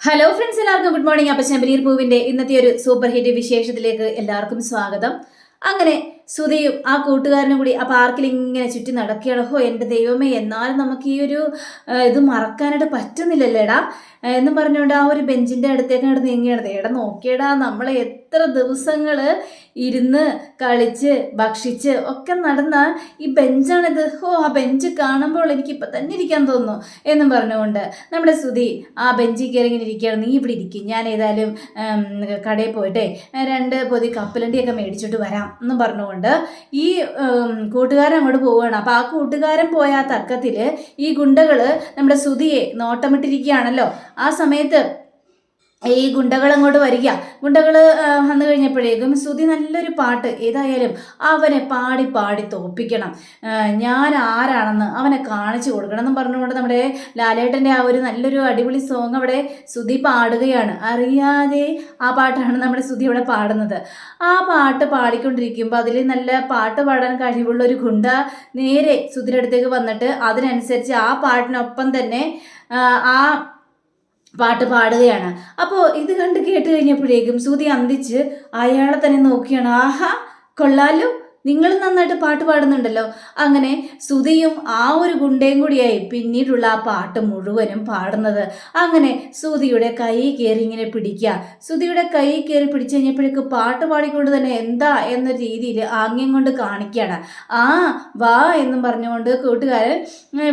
Hello friends എല്ലാവർക്കും good morning അപ്പം ശബരീർ പൂവിന്റെ ഇന്നത്തെ ഒരു സൂപ്പർ ഹിറ്റ് വിശേഷത്തിലേക്ക് എല്ലാവർക്കും സ്വാഗതം. അങ്ങനെ സുധിയും ആ കൂട്ടുകാരനും കൂടി ആ പാർക്കിൽ ഇങ്ങനെ ചുറ്റി നടക്കുകയാണ്. ഹോ എന്റെ ദൈവമേ എന്നാലും നമുക്ക് ഈ ഒരു ഇത് മറക്കാനായിട്ട് പറ്റുന്നില്ലല്ലേടാ? എന്ന് പറഞ്ഞുകൊണ്ട് ആ ഒരു ബെഞ്ചിന്റെ അടുത്തേക്ക് അങ്ങോട്ട് നീങ്ങിയാണ്. എടാ നോക്കിയടാ നമ്മൾ എത്ര ദിവസങ്ങൾ ഇരുന്ന് കളിച്ച് ഭക്ഷിച്ച് ഒക്കെ നടന്ന ഈ ബെഞ്ചാണിത്. ഹോ ആ ബെഞ്ച് കാണുമ്പോൾ എനിക്ക് ഇപ്പം തന്നെ ഇരിക്കാൻ തോന്നുന്നു എന്നും പറഞ്ഞുകൊണ്ട് നമ്മുടെ സുധി ആ ബെഞ്ചിൽ കയറി ഇങ്ങനെ ഇരിക്കുകയാണ്. നീ ഇവിടെ ഇരിക്കും. ഞാൻ ഏതായാലും കടയിൽ പോയിട്ടേ രണ്ട് പൊതി കപ്പലണ്ടിയൊക്കെ മേടിച്ചിട്ട് വരാം എന്നും പറഞ്ഞുകൊണ്ട് ഈ ഉം, കൂട്ടുകാരൻ അങ്ങോട്ട് പോവുകയാണ്. അപ്പോൾ ആ കൂട്ടുകാരൻ പോയ ആ തക്കത്തിൽ ഈ ഗുണ്ടകൾ നമ്മുടെ ശ്രുതിയെ നോട്ടമിട്ടിരിക്കുകയാണല്ലോ. ആ സമയത്ത് ഈ ഗുണ്ടകൾ അങ്ങോട്ട് വരിക. ഗുണ്ടകൾ വന്നു കഴിഞ്ഞപ്പോഴേക്കും ശ്രുതി നല്ലൊരു പാട്ട് ഏതായാലും അവനെ പാടി പാടി തോപ്പിക്കണം. ഞാൻ ആരാണെന്ന് അവനെ കാണിച്ചു കൊടുക്കണം എന്ന് പറഞ്ഞുകൊണ്ട് നമ്മുടെ ലാലേട്ടന്റെ ആ ഒരു നല്ലൊരു അടിപൊളി സോങ് അവിടെ ശ്രുതി പാടുകയാണ്. അറിയാതെ ആ പാട്ടാണ് നമ്മുടെ ശ്രുതി അവിടെ പാടുന്നത്. ആ പാട്ട് പാടിക്കൊണ്ടിരിക്കുമ്പോൾ അതിൽ നല്ല പാട്ട് പാടാൻ കഴിവുള്ള ഒരു ഗുണ്ട നേരെ ശ്രുതിയുടെ അടുത്തേക്ക് വന്നിട്ട് അതിനനുസരിച്ച് ആ പാട്ടിനൊപ്പം തന്നെ ആ, ആ പാട്ട് പാടുകയാണ്. അപ്പോൾ ഇത് കണ്ട് കേട്ട് കഴിഞ്ഞപ്പോഴേക്കും ശ്രുതി അന്തിച്ച് അയാളെ തന്നെ നോക്കിയാണ്. ആഹാ കൊള്ളാലോ. നിങ്ങൾ നന്നായിട്ട് പാട്ട് പാടുന്നുണ്ടല്ലോ. അങ്ങനെ സുധിയും ആ ഒരു ഗുണ്ടയും കൂടിയായി പിന്നീടുള്ള ആ പാട്ട് മുഴുവനും പാടുന്നത്. അങ്ങനെ സുധിയുടെ കൈ കയറി ഇങ്ങനെ പിടിക്കുക. സുധിയുടെ കൈ കയറി പിടിച്ചു കഴിഞ്ഞപ്പോഴേക്ക് പാട്ട് പാടിക്കൊണ്ട് തന്നെ എന്താ എന്ന രീതിയിൽ ആംഗ്യം കൊണ്ട് കാണിക്കുകയാണ്. ആ വാ എന്നും പറഞ്ഞുകൊണ്ട് കൂട്ടുകാരൻ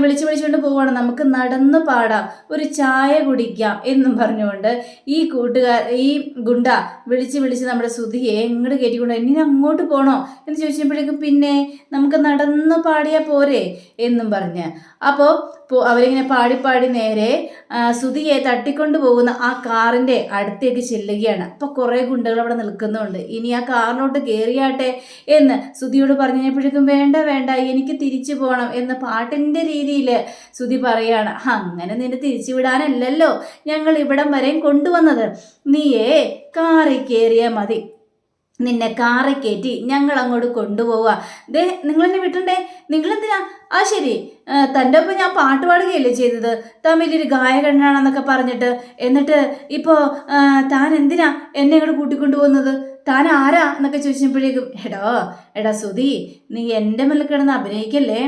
വിളിച്ചു വിളിച്ചുകൊണ്ട് പോവുകയാണ്. നമുക്ക് നടന്ന് പാടാം. ഒരു ചായ കുടിക്കാം എന്നും പറഞ്ഞുകൊണ്ട് ഈ കൂട്ടുകാർ ഈ ഗുണ്ട വിളിച്ച് വിളിച്ച് നമ്മുടെ സുധിയെ എങ്ങോട്ട് കയറ്റിക്കൊണ്ട് ഇനി അങ്ങോട്ട് പോകണോ എന്ന് ചോദിച്ചപ്പോഴേക്കും പിന്നെ നമുക്ക് നടന്ന് പാടിയാൽ പോരെ എന്നും പറഞ്ഞ്. അപ്പോൾ അവരിങ്ങനെ പാടി പാടി നേരെ സുതിയെ തട്ടിക്കൊണ്ട് പോകുന്ന ആ കാറിന്റെ അടുത്തേക്ക് ചെല്ലുകയാണ്. അപ്പോൾ കുറേ ഗുണ്ടകൾ അവിടെ നിൽക്കുന്നുണ്ട്. ഇനി ആ കാറിലോട്ട് കയറിയാട്ടെ എന്ന് സുതിയോട് പറഞ്ഞു കഴിഞ്ഞപ്പോഴേക്കും വേണ്ട വേണ്ട എനിക്ക് തിരിച്ചു പോകണം എന്ന് പാട്ടിന്റെ രീതിയിൽ സുതി പറയാണ്. അങ്ങനെ നിന്നെ തിരിച്ചു വിടാനല്ലല്ലോ ഞങ്ങൾ ഇവിടം വരെയും കൊണ്ടുവന്നത്. നീയേ കാറിൽ കയറിയാൽ മതി. നിന്നെ കാറെ കയറ്റി ഞങ്ങൾ അങ്ങോട്ട് കൊണ്ടുപോവുക ദേ നിങ്ങളെന്നെ വിട്ടണ്ടേ? നിങ്ങളെന്തിനാ? ആ ശരി. തന്റെ ഒപ്പം ഞാൻ പാട്ട് പാടുകയല്ലേ ചെയ്തത്? താൻ വലിയൊരു ഗായകനാണെന്നൊക്കെ പറഞ്ഞിട്ട്. എന്നിട്ട് ഇപ്പോൾ താൻ എന്തിനാ എന്നെ ഇങ്ങോട്ട് കൂട്ടിക്കൊണ്ടുപോകുന്നത്? താൻ ആരാ എന്നൊക്കെ ചോദിച്ചപ്പോഴേക്കും എടോ എടാ സുധി നീ എന്റെ മേലെ കിടന്ന് അഭിനയിക്കല്ലേ?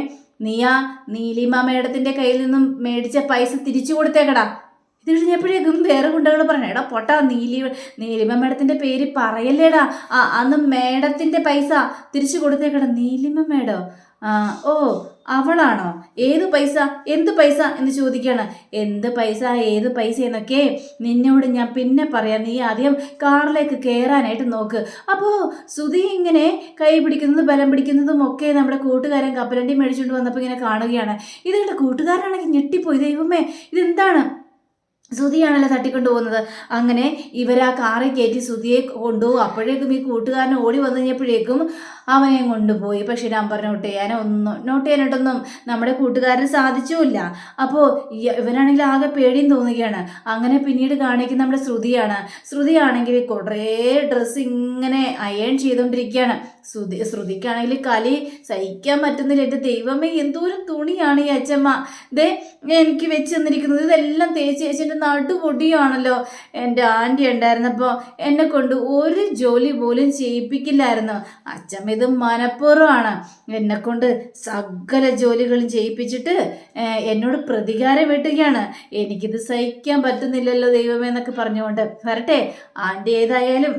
നീയാ നീലിമ മേഡത്തിന്റെ കയ്യിൽ നിന്നും മേടിച്ച പൈസ തിരിച്ചു കൊടുത്തേക്കടാ. ഇത് കഴിഞ്ഞപ്പോഴേക്കും വേറെ ഗുണ്ടകൾ പറഞ്ഞു എടാ പൊട്ടാ നീലി നീലിമ മേഡത്തിന്റെ പേര് പറയല്ലേടാ. ആ അന്ന് മേഡത്തിന്റെ പൈസ തിരിച്ചു കൊടുത്തേക്കടാ. നീലിമ മേഡോ? ഓ അവളാണോ? ഏത് പൈസ? എന്ത് പൈസ? എന്ന് ചോദിക്കുകയാണ് എന്ത് പൈസ? ഏത് പൈസ എന്നൊക്കെ നിന്നോട് ഞാൻ പിന്നെ പറയാം. നീ ആദ്യം കാറിലേക്ക് കയറാനായിട്ട് നോക്ക്. അപ്പോൾ സുധി ഇങ്ങനെ കൈ പിടിക്കുന്നതും ബലം പിടിക്കുന്നതും ഒക്കെ നമ്മുടെ കൂട്ടുകാരൻ കപ്പലണ്ടി മേടിച്ചുകൊണ്ട് വന്നപ്പോൾ ഇങ്ങനെ കാണുകയാണ്. ഇത് കണ്ട കൂട്ടുകാരനാണെങ്കിൽ ഞെട്ടിപ്പോയി. ദൈവമേ ഇതെന്താണ്? സുധിയാണല്ലോ തട്ടിക്കൊണ്ടു പോകുന്നത്. അങ്ങനെ ഇവർ ആ കാറിൽ കയറ്റി സുധിയെ കൊണ്ടുപോകും. അപ്പോഴേക്കും ഈ കൂട്ടുകാരൻ ഓടി വന്നു കഴിഞ്ഞപ്പോഴേക്കും അവനെ കൊണ്ടുപോയി. പക്ഷേ നമ്പർ നോട്ട് ചെയ്യാനോ ഒന്നും നോട്ട് ചെയ്യാനായിട്ടൊന്നും നമ്മുടെ കൂട്ടുകാരന് സാധിച്ചുമില്ല. അപ്പോൾ ഇവനാണെങ്കിൽ ആകെ പേടിയും തോന്നുകയാണ്. അങ്ങനെ പിന്നീട് കാണിക്കുന്ന നമ്മുടെ ശ്രുതിയാണ്. ശ്രുതിയാണെങ്കിൽ കുറേ ഡ്രസ്സ് ഇങ്ങനെ അയൺ ചെയ്തുകൊണ്ടിരിക്കുകയാണ്. ശ്രുതി ശ്രുതിക്കാണെങ്കിൽ കലി സഹിക്കാൻ പറ്റുന്നില്ല. എന്റെ ദൈവമേ എന്തോരം തുണിയാണ് ഈ അച്ഛമ്മ ദേ എനിക്ക് വെച്ച് തന്നിരിക്കുന്നത്. ഇതെല്ലാം തേച്ച് തേച്ച് എന്റെ നടുപൊടിയാണല്ലോ. എന്റെ ആന്റി ഉണ്ടായിരുന്നപ്പോൾ എന്നെ കൊണ്ട് ഒരു ജോലി പോലും ചെയ്യിപ്പിക്കില്ലായിരുന്നു. അച്ഛമ്മ ഇത് മനഃപൂർവമാണ്. എന്നെ കൊണ്ട് സകല ജോലികളും ചെയ്യിപ്പിച്ചിട്ട് എന്നോട് പ്രതികാരം വെട്ടുകയാണ്. എനിക്കിത് സഹിക്കാൻ പറ്റുന്നില്ലല്ലോ ദൈവമേ എന്നൊക്കെ പറഞ്ഞുകൊണ്ട്. വരട്ടെ ആന്റി ഏതായാലും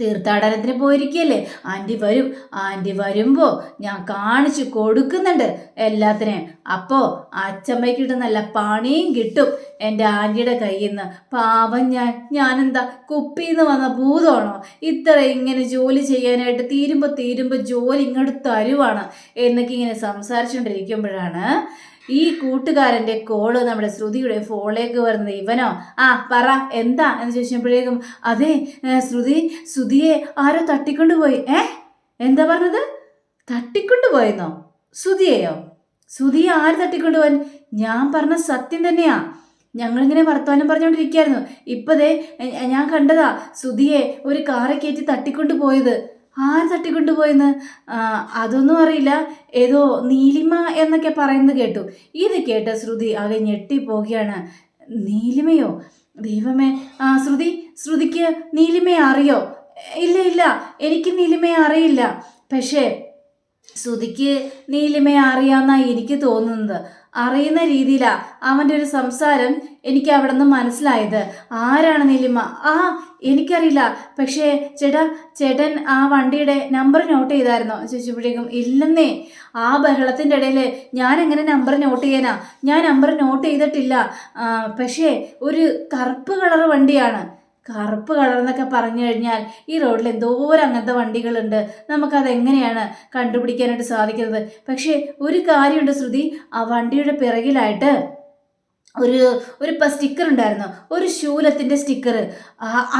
തീർത്ഥാടനത്തിന് പോയിരിക്കുകയല്ലേ? ആന്റി വരും ആന്റി വരുമ്പോൾ ഞാൻ കാണിച്ചു കൊടുക്കുന്നുണ്ട് എല്ലാത്തിനെയും. അപ്പോൾ അച്ചമ്മയ്ക്ക് നല്ല പണിയും കിട്ടും. എന്റെ ആന്റിയുടെ കയ്യിൽ നിന്ന് പാവം ഞാൻ ഞാനെന്താ കുപ്പിന്ന് വന്ന ഭൂതമാണോ? ഇത്ര ഇങ്ങനെ ജോലി ചെയ്യാനായിട്ട് തീരുമ്പോൾ തീരുമ്പോൾ ജോലി ഇങ്ങോട്ട് തരുവാണ്. എന്നൊക്കെ ഇങ്ങനെ സംസാരിച്ചുകൊണ്ടിരിക്കുമ്പോഴാണ് ഈ കൂട്ടുകാരന്റെ കോൾ നമ്മുടെ ശ്രുതിയുടെ ഫോണിലേക്ക് വരുന്നത് ഇവനോ? ആ പറ എന്താ? എന്ന് ചോദിച്ചപ്പോഴേക്കും അതെ ശ്രുതി ശ്രുതിയെ ആരോ തട്ടിക്കൊണ്ടുപോയി. ഏ? എന്താ പറഞ്ഞത്? തട്ടിക്കൊണ്ടുപോയെന്നോ? ശ്രുതിയെയോ? ശ്രുതിയെ ആര് തട്ടിക്കൊണ്ടുപോകാൻ ഞാൻ പറഞ്ഞ സത്യം തന്നെയാ. ഞങ്ങളിങ്ങനെ വർത്തമാനം പറഞ്ഞുകൊണ്ടിരിക്കുകയായിരുന്നു. ഇപ്പതേ ഞാൻ കണ്ടതാ ശ്രുതിയെ ഒരു കാറെ കയറ്റി തട്ടിക്കൊണ്ടു പോയത് ആര് തട്ടിക്കൊണ്ടുപോയെന്ന്? അതൊന്നും അറിയില്ല. ഏതോ നീലിമ എന്നൊക്കെ പറയുന്നത് കേട്ടു. ഇത് കേട്ട ശ്രുതി ആകെ ഞെട്ടിപ്പോവുകയാണ്. നീലിമയോ? ദൈവമേ. ആ ശ്രുതി ശ്രുതിക്ക് നീലിമയെ അറിയോ? ഇല്ല ഇല്ല. എനിക്ക് നീലിമയെ അറിയില്ല. പക്ഷേ ശ്രുതിക്ക് നീലിമയെ അറിയാമെന്നാണ് എനിക്ക് തോന്നുന്നത്. അറിയുന്ന രീതിയിലാ അവന്റെ ഒരു സംസാരം എനിക്ക് അവിടെ നിന്ന് മനസ്സിലായത്. ആരാണ് നീലിമ? ആ എനിക്കറിയില്ല. പക്ഷേ ചേട്ടാ ചേട്ടൻ ആ വണ്ടിയുടെ നമ്പർ നോട്ട് ചെയ്തായിരുന്നോ? ചോദിച്ചപ്പോഴേക്കും ഇല്ലെന്നേ. ആ ബഹളത്തിന്റെ ഇടയിൽ ഞാൻ എങ്ങനെ നമ്പർ നോട്ട് ചെയ്യാനാ? ഞാൻ നമ്പർ നോട്ട് ചെയ്തിട്ടില്ല. പക്ഷേ ഒരു കറുപ്പ് കളർ വണ്ടിയാണ്. കറുപ്പ് കളർ എന്നൊക്കെ പറഞ്ഞു കഴിഞ്ഞാൽ ഈ റോഡിൽ എന്തോരം അങ്ങനത്തെ വണ്ടികളുണ്ട്. നമുക്കത് എങ്ങനെയാണ് കണ്ടുപിടിക്കാനായിട്ട് സാധിക്കുന്നത്? പക്ഷേ ഒരു കാര്യമുണ്ട് ശ്രുതി. ആ വണ്ടിയുടെ പിറകിലായിട്ട് ഒരു ഒരു സ്റ്റിക്കർ ഉണ്ടായിരുന്നു. ഒരു ശൂലത്തിന്റെ സ്റ്റിക്കർ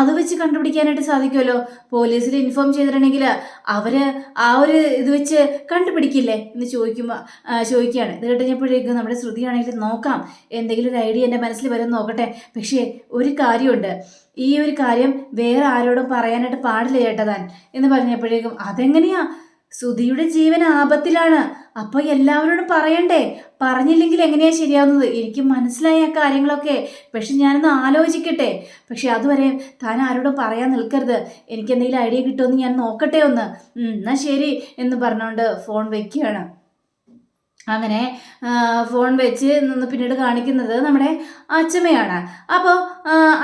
അത് വെച്ച് കണ്ടുപിടിക്കാനായിട്ട് സാധിക്കുമല്ലോ? പോലീസിൽ ഇൻഫോം ചെയ്തിട്ടുണ്ടെങ്കിൽ അവർ ആ ഒരു ഇത് വെച്ച് കണ്ടുപിടിക്കില്ലേ എന്ന് ചോദിക്കുമ്പോൾ ചോദിക്കുകയാണ്. ഇത് കഴിഞ്ഞപ്പോഴേക്കും നമ്മുടെ ശ്രുതിയാണെങ്കിൽ നോക്കാം. എന്തെങ്കിലും ഒരു ഐഡിയ എന്റെ മനസ്സിൽ വരും നോക്കട്ടെ. പക്ഷേ ഒരു കാര്യമുണ്ട്. ഈ ഒരു കാര്യം വേറെ ആരോടും പറയാനായിട്ട് പാടില്ല ചേട്ടതാൻ എന്ന് പറഞ്ഞപ്പോഴേക്കും അതെങ്ങനെയാ? സുധിയുടെ ജീവൻ ആപത്തിലാണ്. അപ്പോൾ എല്ലാവരോടും പറയണ്ടേ? പറഞ്ഞില്ലെങ്കിൽ എങ്ങനെയാ ശരിയാവുന്നത്? എനിക്ക് മനസ്സിലായ ആ കാര്യങ്ങളൊക്കെ. പക്ഷെ ഞാനൊന്ന് ആലോചിക്കട്ടെ. പക്ഷെ അതുവരെ താൻ ആരോടും പറയാൻ നിൽക്കരുത്. എനിക്ക് എന്തെങ്കിലും ഐഡിയ കിട്ടുമെന്ന് ഞാൻ നോക്കട്ടെ ഒന്ന്. എന്നാ ശരി എന്ന് പറഞ്ഞുകൊണ്ട് ഫോൺ വെക്കുകയാണ്. അങ്ങനെ ഫോൺ വെച്ച് നിന്ന് പിന്നീട് കാണിക്കുന്നത് നമ്മുടെ അച്ചമ്മയാണ് അപ്പോൾ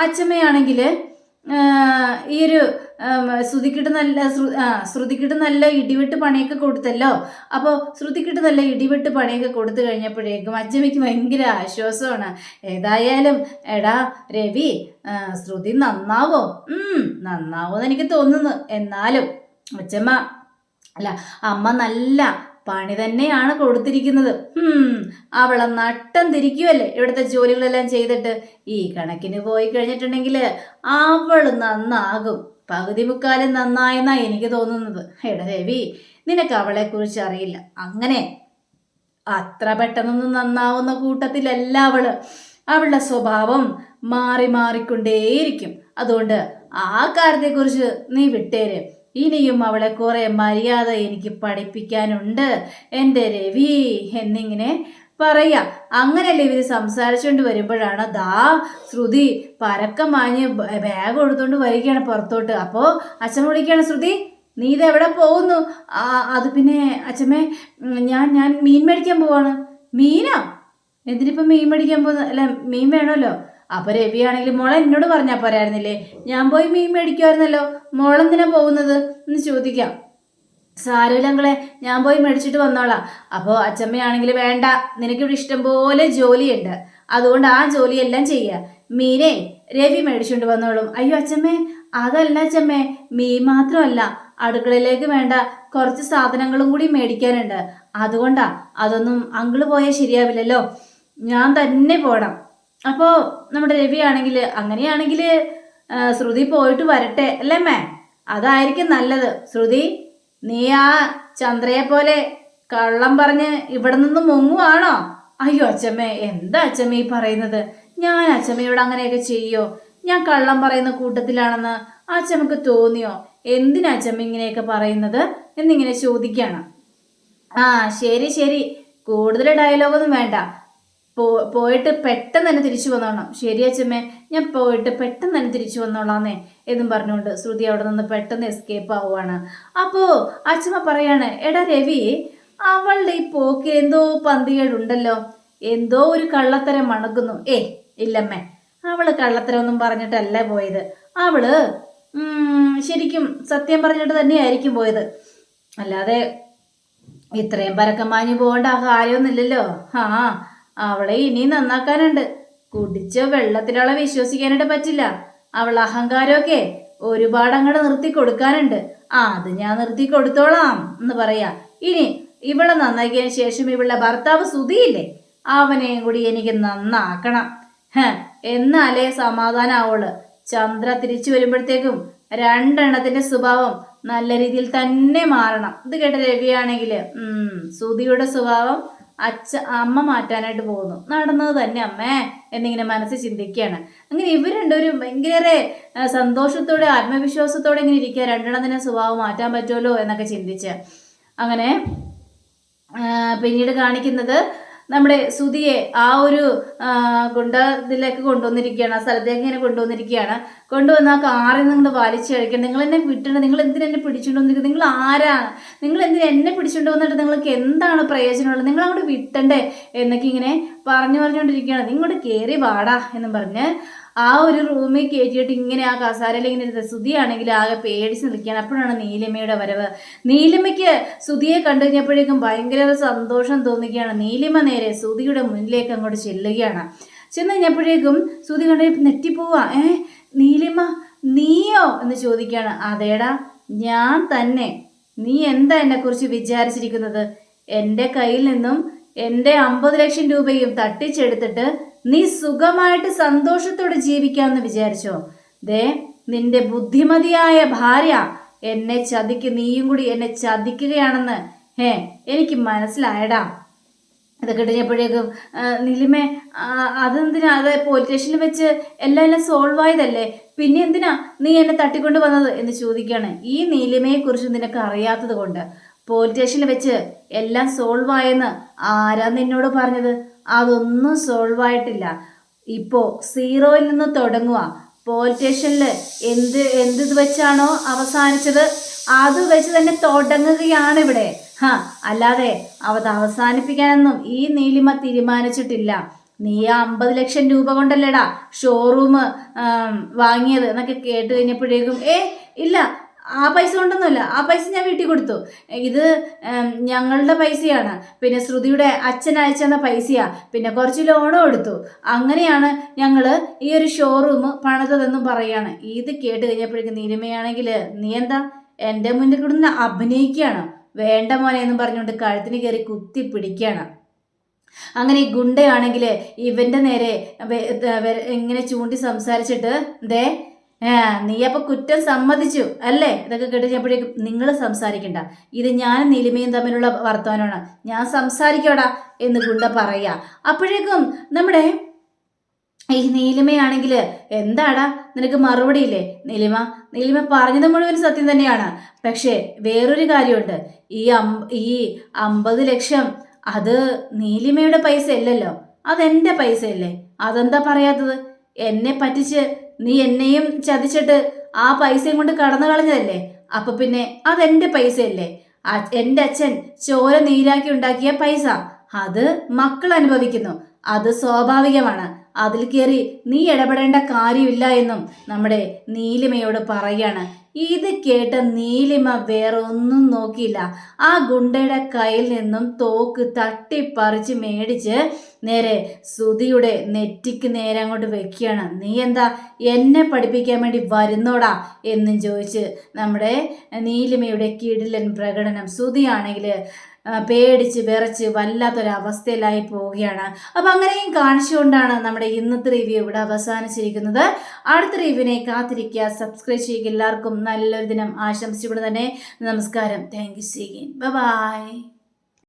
അച്ചമ്മയാണെങ്കിൽ ഈ ഒരു ശ്രുതിക്കിട്ട് നല്ല ശ്രുതിക്കിട്ട് നല്ല ഇടിവെട്ട് പണിയൊക്കെ കൊടുത്തല്ലോ. അപ്പോൾ ശ്രുതിക്കിട്ട് നല്ല ഇടിവെട്ട് പണിയൊക്കെ കൊടുത്തു കഴിഞ്ഞപ്പോഴേക്കും അച്ചമ്മയ്ക്ക് ഭയങ്കര ആശ്വാസമാണ്. ഏതായാലും എടാ രവി ശ്രുതി നന്നാവോ? നന്നാവോന്ന് എനിക്ക് തോന്നുന്നു. എന്നാലും അച്ചമ്മ അല്ല അമ്മ നല്ല പണി തന്നെയാണ് കൊടുത്തിരിക്കുന്നത്. അവളെ നട്ടം തിരിക്കുമല്ലേ ഇവിടുത്തെ ജോലികളെല്ലാം ചെയ്തിട്ട്? ഈ കണക്കിന് പോയി കഴിഞ്ഞിട്ടുണ്ടെങ്കിൽ അവൾ നന്നാകും. പകുതി മുക്കാലും നന്നായെന്നാ എനിക്ക് തോന്നുന്നത്. എടാ രവി നിനക്ക് അവളെ കുറിച്ച് അറിയില്ല. അങ്ങനെ അത്ര പെട്ടെന്നൊന്നും നന്നാവുന്ന കൂട്ടത്തിലല്ല അവൾ. അവളുടെ സ്വഭാവം മാറി മാറിക്കൊണ്ടേയിരിക്കും. അതുകൊണ്ട് ആ കാര്യത്തെക്കുറിച്ച് നീ വിട്ടേര്. ഇനിയും അവളെ കുറെ മര്യാദ എനിക്ക് പഠിപ്പിക്കാനുണ്ട്. എന്റെ രവി എന്നിങ്ങനെ പറയാ. അങ്ങനെയല്ലേ ഇവർ സംസാരിച്ചുകൊണ്ട് വരുമ്പോഴാണ് ദാ ശ്രുതി പരക്കം മാഞ്ഞ് ബാഗ് എടുത്തുകൊണ്ട് വരികയാണ് പുറത്തോട്ട്. അപ്പോ അച്ഛൻ വിളിക്കുകയാണ് ശ്രുതി നീ ഇതെവിടെ പോകുന്നു? അത് പിന്നെ അച്ഛമ്മേ ഞാൻ ഞാൻ മീൻ മേടിക്കാൻ പോവാണ്. മീനോ? എന്തിനിപ്പം മീൻ മേടിക്കാൻ പോകുന്ന അല്ല മീൻ വേണമല്ലോ. അപ്പൊ രവിയാണെങ്കിൽ മോളെ എന്നോട് പറഞ്ഞാൽ പോരായിരുന്നില്ലേ? ഞാൻ പോയി മീൻ മേടിക്കുമായിരുന്നല്ലോ മോളെന്തിനാ പോകുന്നത്? എന്ന് ചോദിക്കാം. സാരമില്ല അങ്കളെ ഞാൻ പോയി മേടിച്ചിട്ട് വന്നോളാം. അപ്പോൾ അച്ചമ്മയാണെങ്കിൽ വേണ്ട നിനക്കിവിടെ ഇഷ്ടംപോലെ ജോലിയുണ്ട്. അതുകൊണ്ട് ആ ജോലിയെല്ലാം ചെയ്യുക മീനെ രവി മേടിച്ചുകൊണ്ട് വന്നോളും. അയ്യോ അച്ചമ്മേ അതല്ല അച്ചമ്മേ മീൻ മാത്രമല്ല അടുക്കളയിലേക്ക് വേണ്ട കുറച്ച് സാധനങ്ങളും കൂടി മേടിക്കാനുണ്ട്. അതുകൊണ്ടാ അതൊന്നും അങ്കിൾ പോയാൽ ശരിയാവില്ലല്ലോ. ഞാൻ തന്നെ പോടാം അപ്പോൾ നമ്മുടെ രവി ആണെങ്കിൽ അങ്ങനെയാണെങ്കിൽ ശ്രുതി പോയിട്ട് വരട്ടെ അല്ലേ മേ അതായിരിക്കും നല്ലത്. ശ്രുതി? നീ ആ ചന്ദ്രയെ പോലെ കള്ളം പറഞ്ഞ് ഇവിടെ നിന്ന് മുങ്ങുവാണോ? അയ്യോ അച്ഛമ്മേ എന്താ അച്ഛമ്മ ഈ പറയുന്നത്? ഞാൻ അച്ഛമ്മയോട് അങ്ങനെയൊക്കെ ചെയ്യോ? ഞാൻ കള്ളം പറയുന്ന കൂട്ടത്തിലാണെന്ന് അച്ഛമ്മക്ക് തോന്നിയോ? എന്തിനാ അച്ഛമ്മ ഇങ്ങനെയൊക്കെ പറയുന്നത്? എന്നിങ്ങനെ ചോദിക്കുകയാണ് ആ ശരി ശരി. കൂടുതൽ ഡയലോഗൊന്നും വേണ്ട. പോ പോയിട്ട് പെട്ടെന്ന് തന്നെ തിരിച്ചു വന്നോളാം ശരി അച്ഛമ്മേ ഞാൻ പോയിട്ട് പെട്ടെന്ന് തന്നെ തിരിച്ചു വന്നോളാന്നേ എന്നും പറഞ്ഞുകൊണ്ട് ശ്രുതി അവിടെ നിന്ന് പെട്ടെന്ന് എസ്കേപ്പ് ആവുകയാണ് അപ്പോൾ അച്ഛമ്മ പറയാണ് എടാ രവി അവളുടെ ഈ പോക്ക് എന്തോ പന്തികേടുണ്ടല്ലോ. എന്തോ ഒരു കള്ളത്തരം മണക്കുന്നു. ഏ ഇല്ലമ്മേ അവൾ കള്ളത്തരമൊന്നും പറഞ്ഞിട്ടല്ല പോയത്. അവൾ ശരിക്കും സത്യം പറഞ്ഞിട്ട് തന്നെയായിരിക്കും പോയത്. അല്ലാതെ ഇത്രയും പരക്കം മാഞ്ഞു പോകേണ്ട കാര്യമൊന്നുമില്ലല്ലോ. ആ അവളെ ഇനി നന്നാക്കാനുണ്ട്. കുടിച്ച വെള്ളത്തിലവളെ വിശ്വസിക്കാനായിട്ട് പറ്റില്ല. അവൾ അഹങ്കാരമൊക്കെ ഒരുപാട് അങ്ങോട്ട് നിർത്തി കൊടുക്കാനുണ്ട്. ആ അത് ഞാൻ നിർത്തി കൊടുത്തോളാം എന്ന് പറയാ. ഇനി ഇവളെ നന്നാക്കിയതിന് ശേഷം ഇവളുടെ ഭർത്താവ് സുധിയില്ലേ? അവനെയും കൂടി എനിക്ക് നന്നാക്കണം. ഹ എന്നാലേ സമാധാനാവുള്ളു. ചന്ദ്ര തിരിച്ചു വരുമ്പോഴത്തേക്കും രണ്ടെണ്ണത്തിന്റെ സ്വഭാവം നല്ല രീതിയിൽ തന്നെ മാറണം. ഇത് കേട്ട രവിയാണെങ്കിൽ സുധിയുടെ സ്വഭാവം അച്ഛ അമ്മ മാറ്റാനായിട്ട് പോകുന്നു. നടന്നത് തന്നെ അമ്മേ എന്നിങ്ങനെ മനസ്സിൽ ചിന്തിക്കുകയാണ്. അങ്ങനെ ഇവർ രണ്ടുപേരും ഭയങ്കര സന്തോഷത്തോടെ ആത്മവിശ്വാസത്തോടെ ഇങ്ങനെ ഇരിക്കുക. രണ്ടെണ്ണത്തിന്റെ സ്വഭാവം മാറ്റാൻ പറ്റുമല്ലോ എന്നൊക്കെ ചിന്തിച്ച്. അങ്ങനെ പിന്നീട് കാണിക്കുന്നത് നമ്മുടെ സുധിയെ ആ ഒരു ഗുണ്ട ഇതിലേക്ക് കൊണ്ടുവന്നിരിക്കുകയാണ്. ആ സ്ഥലത്തേക്ക് ഇങ്ങനെ കൊണ്ടുവന്നിരിക്കുകയാണ്. കൊണ്ടുവന്ന് ആ കാറിൽ നിന്ന് വലിച്ചു കഴിക്കണം. നിങ്ങൾ എന്നെ വിട്ടുണ്ട് നിങ്ങൾ എന്തിനാ എന്നെ നിങ്ങൾ ആരാണ്? നിങ്ങൾ എന്തിനാ എന്നെ പിടിച്ചുകൊണ്ടുവന്നിട്ട് നിങ്ങൾക്ക് എന്താണ് പ്രയോജനമുള്ളത്? നിങ്ങൾ അങ്ങോട്ട് വിട്ടണ്ടേ? എന്നൊക്കെ ഇങ്ങനെ പറഞ്ഞു പറഞ്ഞുകൊണ്ടിരിക്കുകയാണ് നിങ്ങോട്ട് കയറി വാടാ എന്നും പറഞ്ഞ് ആ ഒരു റൂമിൽ കയറ്റിയിട്ട് ഇങ്ങനെ ആ കസാരയിൽ ഇങ്ങനെ ഇരുന്ന് സുധിയാണെങ്കിൽ ആകെ പേടിച്ച് നിൽക്കുകയാണ്. അപ്പോഴാണ് നീലിമയുടെ വരവ്. നീലിമയ്ക്ക് സുധിയെ കണ്ടു കഴിഞ്ഞപ്പോഴേക്കും ഭയങ്കര സന്തോഷം തോന്നുകയാണ് നീലിമ നേരെ സുധിയുടെ മുന്നിലേക്ക് അങ്ങോട്ട് ചെല്ലുകയാണ്. ചെന്ന് കഴിഞ്ഞപ്പോഴേക്കും സുധി കണ്ട നെറ്റിപ്പോവാ ഏ നീലിമ നീയോ? എന്ന് ചോദിക്കുകയാണ്. അതേടാ ഞാൻ തന്നെ. നീ എന്താ എന്നെക്കുറിച്ച് വിചാരിച്ചിരിക്കുന്നത്? എന്റെ കയ്യിൽ നിന്നും എന്റെ അമ്പത് ലക്ഷം രൂപയും തട്ടിച്ചെടുത്തിട്ട് നീ സുഖമായിട്ട് സന്തോഷത്തോടെ ജീവിക്കാമെന്ന് വിചാരിച്ചോ? ദേ നിന്റെ ബുദ്ധിമതിയായ ഭാര്യ എന്നെ ചതിക്ക് നീയും കൂടി എന്നെ ചതിക്കുകയാണെന്ന് ഹേ എനിക്ക് മനസ്സിലായടാ. അത് കഴിഞ്ഞപ്പോഴേക്കും നിലിമേ അതെന്തിനാ? അത് പോലീസ് സ്റ്റേഷനിൽ വെച്ച് എല്ലാം എല്ലാം സോൾവ് ആയതല്ലേ? പിന്നെ എന്തിനാ നീ എന്നെ തട്ടിക്കൊണ്ട് വന്നത് എന്ന് ചോദിക്കുകയാണ്. ഈ നീലിമയെ കുറിച്ച് നിനക്ക് അറിയാത്തത് കൊണ്ട്. പോലീസ് സ്റ്റേഷനിൽ വെച്ച് എല്ലാം സോൾവ് ആയെന്ന് ആരാ നിന്നോട് പറഞ്ഞത്? അതൊന്നും സോൾവ് ആയിട്ടില്ല. ഇപ്പോ സീറോയിൽ നിന്ന് തുടങ്ങുക. പോലീസ് എന്ത് എന്ത് ഇത് വെച്ചാണോ അവസാനിച്ചത്? അത് വെച്ച് തന്നെ തുടങ്ങുകയാണ് ഇവിടെ. ഹാ അല്ലാതെ അവത് അവസാനിപ്പിക്കാനൊന്നും ഈ നീലിമ തീരുമാനിച്ചിട്ടില്ല. നീ ആ അമ്പത് ലക്ഷം രൂപ കൊണ്ടല്ലേടാ ഷോറൂം വാങ്ങിയത് എന്നൊക്കെ കേട്ട് കഴിഞ്ഞപ്പോഴേക്കും ഏ ഇല്ല ആ പൈസ കൊണ്ടൊന്നുമില്ല. ആ പൈസ ഞാൻ വീട്ടിൽ കൊടുത്തു. ഇത് ഞങ്ങളുടെ പൈസയാണ്. പിന്നെ ശ്രുതിയുടെ അച്ഛൻ അയച്ചെന്ന പൈസയാ. പിന്നെ കുറച്ച് ലോണും എടുത്തു. അങ്ങനെയാണ് ഞങ്ങൾ ഈ ഒരു ഷോറൂം പണിതതെന്നും പറയുകയാണ് ഇത് കേട്ട് കഴിഞ്ഞപ്പോഴേക്കും നീലിമയാണെങ്കിൽ നീ എന്താ? എന്റെ മുന്നിൽ കിടന്ന് അഭിനയിക്കുകയാണ്. വേണ്ട മോനെ എന്നും പറഞ്ഞുകൊണ്ട് കഴുത്തിന് കയറി കുത്തി പിടിക്കുകയാണ്. അങ്ങനെ ഈ ഗുണ്ടയാണെങ്കിൽ ഇവന്റെ നേരെ ഇങ്ങനെ ചൂണ്ടി സംസാരിച്ചിട്ട് ദേ നീ അപ്പൊ കുറ്റം സമ്മതിച്ചു അല്ലേ? ഇതൊക്കെ കേട്ടുകഴിഞ്ഞപ്പോഴേക്കും നിങ്ങൾ സംസാരിക്കണ്ട. ഇത് ഞാനും നീലിമയും തമ്മിലുള്ള വർത്തമാനമാണ്. ഞാൻ സംസാരിക്കോടാ എന്ന് ഗുണ്ട പറയാ. അപ്പോഴേക്കും നമ്മുടെ ഈ നീലിമയാണെങ്കിൽ എന്താടാ? നിനക്ക് മറുപടിയില്ലേ നീലിമ നീലിമ പറഞ്ഞത് മുഴുവൻ സത്യം തന്നെയാണ്. പക്ഷേ വേറൊരു കാര്യമുണ്ട്. ഈ അം- ഈ അമ്പത് ലക്ഷം അത് നീലിമയുടെ പൈസ അല്ലല്ലോ അതെന്റെ പൈസയല്ലേ? അതെന്താ പറയാത്തത്? എന്നെ പറ്റിച്ച് നീ എന്നെയും ചതിച്ചിട്ട് ആ പൈസയും കൊണ്ട് കടന്നു കളഞ്ഞതല്ലേ? അപ്പൊ പിന്നെ അതെന്റെ പൈസയല്ലേ? എന്റെ അച്ഛൻ ചോര നീരാക്കി ഉണ്ടാക്കിയ പൈസ. അത് മക്കൾ അനുഭവിക്കുന്നു. അത് സ്വാഭാവികമാണ്. അതിൽ കയറി നീ ഇടപെടേണ്ട കാര്യമില്ല എന്നും നമ്മുടെ നീലിമയോട് പറയാണ്. ഇത് കേട്ട നീലിമ വേറെ ഒന്നും നോക്കിയില്ല. ആ ഗുണ്ടയുടെ കയ്യിൽ നിന്നും തോക്ക് തട്ടിപ്പറിച്ച് മേടിച്ച് നേരെ സുതിയുടെ നെറ്റിക്ക് നേരെ അങ്ങോട്ട് വെക്കുകയാണ്. നീ എന്താ എന്നെ പഠിപ്പിക്കാൻ വേണ്ടി വരുന്നോടാ? എന്നും ചോദിച്ച് നമ്മുടെ നീലിമയുടെ കിടിലൻ പ്രകടനം സുതിയാണെങ്കിൽ പേടിച്ച് വിറച്ച് വല്ലാത്തൊരവസ്ഥയിലായി പോവുകയാണ്. അപ്പം അങ്ങനെയും കാണിച്ചുകൊണ്ടാണ് നമ്മുടെ ഇന്നത്തെ റിവ്യൂ ഇവിടെ അവസാനിച്ചിരിക്കുന്നത്. അടുത്ത റിവ്യൂവിനെ കാത്തിരിക്കുക. സബ്സ്ക്രൈബ് ചെയ്യുക. എല്ലാവർക്കും നല്ലൊരു ദിനം ആശംസിച്ചുകൊണ്ട് തന്നെ നമസ്കാരം. Thank you സീഗിൻ by